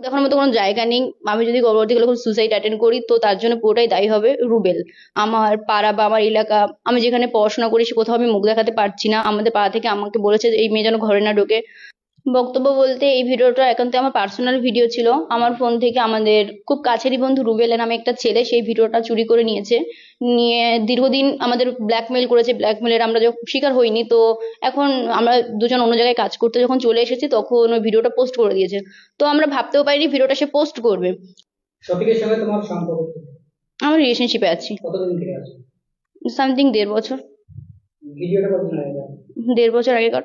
দেখার মতো কোনো জায়গা নেই। আমি যদি পরবর্তীকালে কোনো সুসাইড অ্যাটেন্ড করি, তো তার জন্য পুরোটাই দায়ী হবে রুবেল। আমার পাড়া বা আমার এলাকা, আমি যেখানে পড়াশোনা করি সে কোথাও আমি মুখ দেখাতে পারছি না। আমাদের পাড়া থেকে আমাকে বলেছে এই মেয়ে যেন ঘরে না ঢোকে। বক্তব্য বলতে এই ভিডিওটা একান্ত আমার পার্সোনাল ভিডিও ছিল। আমার ফোন থেকে আমাদের খুব কাছেরই বন্ধু রুবেল নামে একটা ছেলে সেই ভিডিওটা চুরি করে নিয়েছে। নিয়ে দীর্ঘদিন আমাদের ব্ল্যাকমেল করেছে। ব্ল্যাকমেলের আমরা যখন শিকার হইনি তো এখন আমরা দুজন অন্য জায়গায় কাজ করতে যখন চলে এসেছি তখন ওই ভিডিওটা পোস্ট করে দিয়েছে। তো আমরা ভাবতেও পারিনি ভিডিওটা সে পোস্ট করবে। শফিকের সঙ্গে তোমার সম্পর্ক আমরা রিলেশনশিপে আছি। কতদিন থেকে আছো? সামথিং দেড় বছর। ভিডিওটা কতদিন আগে? দেড় বছর আগেকার।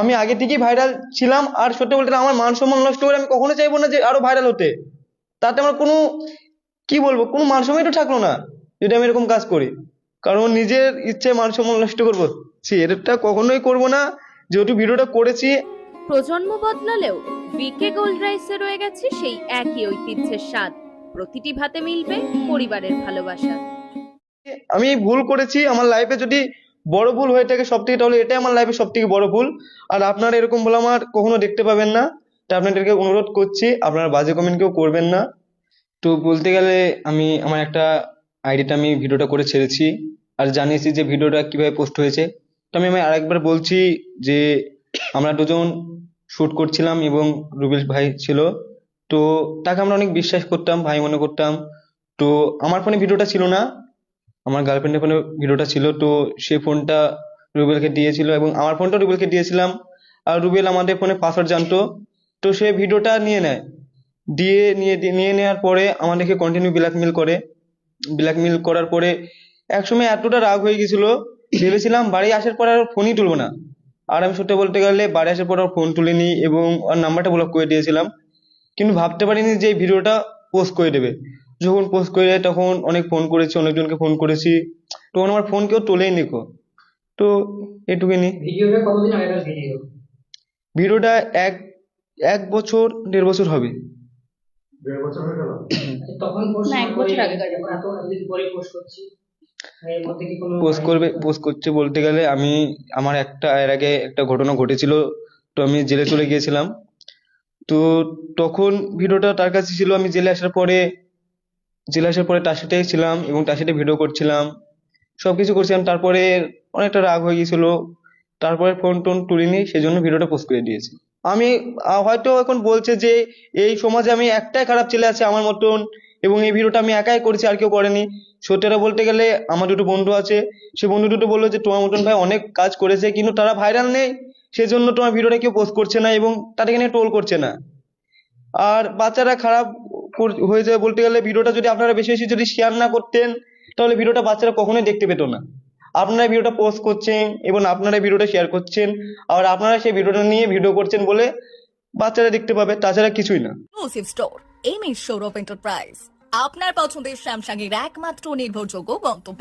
আমি আগে থেকেই ভাইরাল ছিলাম আর সত্যি বলতে আমার মান সম্মান নষ্ট করে আমি কখনো চাইব না যে আরও ভাইরাল হতে। তাতে আমার কোনো কি বলব কোনো মান সম্মানই তো থাকল না যদি আমি এরকম কাজ করি। কারণ নিজের ইচ্ছে মান সম্মান নষ্ট করব। সে এটা কখনোই করব না। যেহেতু ভিডিওটা করেছি। প্রজন্ম বদলালেও বিকে গোল্ড রাইসে রয়ে গেছে সেই একই ঐতিহ্যের স্বাদ। প্রতিটি ভাতে মিলবে পরিবারের ভালোবাসা। আমি ভুল করেছি আমার লাইফে যদি বড় ভুল হয়ে থাকে সব থেকে তাহলে এটাই আমার লাইফে সব থেকে বড় ভুল। আর আপনারা এরকম ভুল আমার কখনো দেখতে পাবেন না। তাই আপনাদেরকে অনুরোধ করছি, আপনারা বাজে কমেন্ট কেউ করবেন না। তো বলতে গেলে আমি, আমার একটা আইডিটা আমি ভিডিওটা করে ছেড়েছি। আর জানিয়েছি যে ভিডিওটা কীভাবে পোস্ট হয়েছে। তো আমি আমি আরেকবার বলছি যে আমরা দুজন শ্যুট করছিলাম এবং রুবেল ভাই ছিল। তো তাকে আমরা অনেক বিশ্বাস করতাম, ভাই মনে করতাম। তো আমার ফোনে ভিডিওটা ছিল না। আমার গার্লফ্রেন্ডের ফোনে ভিডিওটা ছিল, তো সে ফোনটা রুবেলকে দিয়েছিল এবং আমার ফোনটা রুবেলকে দিয়েছিলাম। আর রুবেল আমাদের ফোনে পাসওয়ার্ড জানতো, তো সে ভিডিওটা নিয়ে নেয়। দিয়ে নিয়ে নিয়ে নেওয়ার পরে আমাদেরকে কন্টিনিউ ব্ল্যাকমেল করে। ব্ল্যাকমেল করার পরে একসময় এতটা রাগ হয়ে গেছিল, ভেবেছিলাম বাড়ি আসার পর আর ফোনই তুলবো না। আর আমি সত্যি বলতে গেলে বাড়ি আসার পর আর ফোন তুলিনি এবং ওর নাম্বারটা ব্লক করে দিয়েছিলাম। কিন্তু ভাবতে পারিনি যে এই ভিডিওটা পোস্ট করে দেবে। যখন পোস্ট করে দেয় তখন অনেক ফোন করেছি অনেকজনকে ফোন করেছি। তখন আমার ফোন কেউ তোলেই কো। তো এটুকুনি ভিডিওটা কতদিন আগেকার ভিডিও ভিডিওটা এক এক বছর দেড় বছর হবে। তখন post না, এক করে বছর আগেকার। যখন এত এতদিন পরে পোস্ট করছি এর মধ্যে কি কোনো পোস্ট করবে পোস্ট করছে বলতে গেলে আমি আমার একটা এর আগে একটা ঘটনা ঘটেছিল তো আমি জেলে চলে গিয়েছিলাম। তো তখন ভিডিওটা তার কাছে ছিল আমি জেলে আসার পরে জেলে আসার পরে তার সাথেই ছিলাম এবং তার সাথে ভিডিও করছিলাম। সব কিছু করছিলাম, তারপরে অনেকটা রাগ হয়ে গেছিল তারপরে ফোন টোন তুলিনি, সেজন্য ভিডিওটা পোস্ট করে দিয়েছি। আমি হয়তো এখন বলছে যে, এই সমাজে আমি একটাই খারাপ ছেলে আছে আমার মতন এবং এই ভিডিওটা আমি একাই করেছি, আর কেউ করেনি। সত্যিটা বলতে গেলে আমার দুটো বন্ধু আছে। সে বন্ধু দুটো বলল যে, তোমার মতন ভাই অনেক কাজ করেছে, কিন্তু তারা ভাইরাল নেই। সেজন্য তোমার ভিডিওটা কেউ পোস্ট করছে না এবং তাদেরকে নিয়ে ট্রোল করছে না। আর বাচ্চারা খারাপ হয়ে যায় বলতে গেলে ভিডিওটা যদি আপনারা বেশি বেশি যদি শেয়ার না করতেন, তাহলে ভিডিওটা বাচ্চারা কখনোই দেখতে পেতো না। আপনারা ভিডিওটা পোস্ট করছেন এবং আপনারা ভিডিওটা শেয়ার করছেন, আর আপনারা সেই ভিডিওটা নিয়ে ভিডিও করছেন বলে বাচ্চারা দেখতে পাবে, তাছাড়া কিছুই না। স্টোর এম সৌরভ এন্টারপ্রাইজ আপনার পছন্দের স্যামসাং এর একমাত্র নির্ভরযোগ্য গন্তব্য।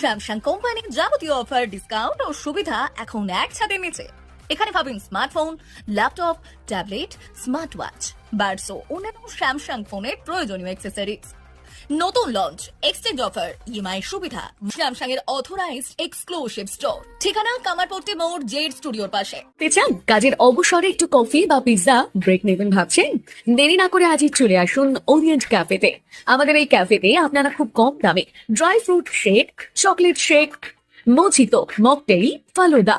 স্যামসাং কোম্পানির যাবতীয় অফার ডিসকাউন্ট ও সুবিধা এখন এক ছাদের নিচে এখানে পাবেন smartphone laptop tablet smart watch buds ও অন্যান্য স্যামসাং ফোনের প্রয়োজনীয় অ্যাক্সেসরিজ নতুন লঞ্চ এক্সচেঞ্জ অফার ইএমআই সুবিধা স্যামসাং এর অথরাইজড এক্সক্লুসিভ স্টোর ঠিকানা কামারপট্টি মোড় জেড স্টুডিওর পাশে। চান, কাজের অবসরে একটু কফি বা পিৎজা ব্রেক নেবেন ভাবছেন? দেরি না করে আজই চলে আসুন ওরিয়েন্ট ক্যাফেতে আমাদের এই ক্যাফেতে আপনারা খুব কম দামে dry fruit shake chocolate shake mojito mocktail falooda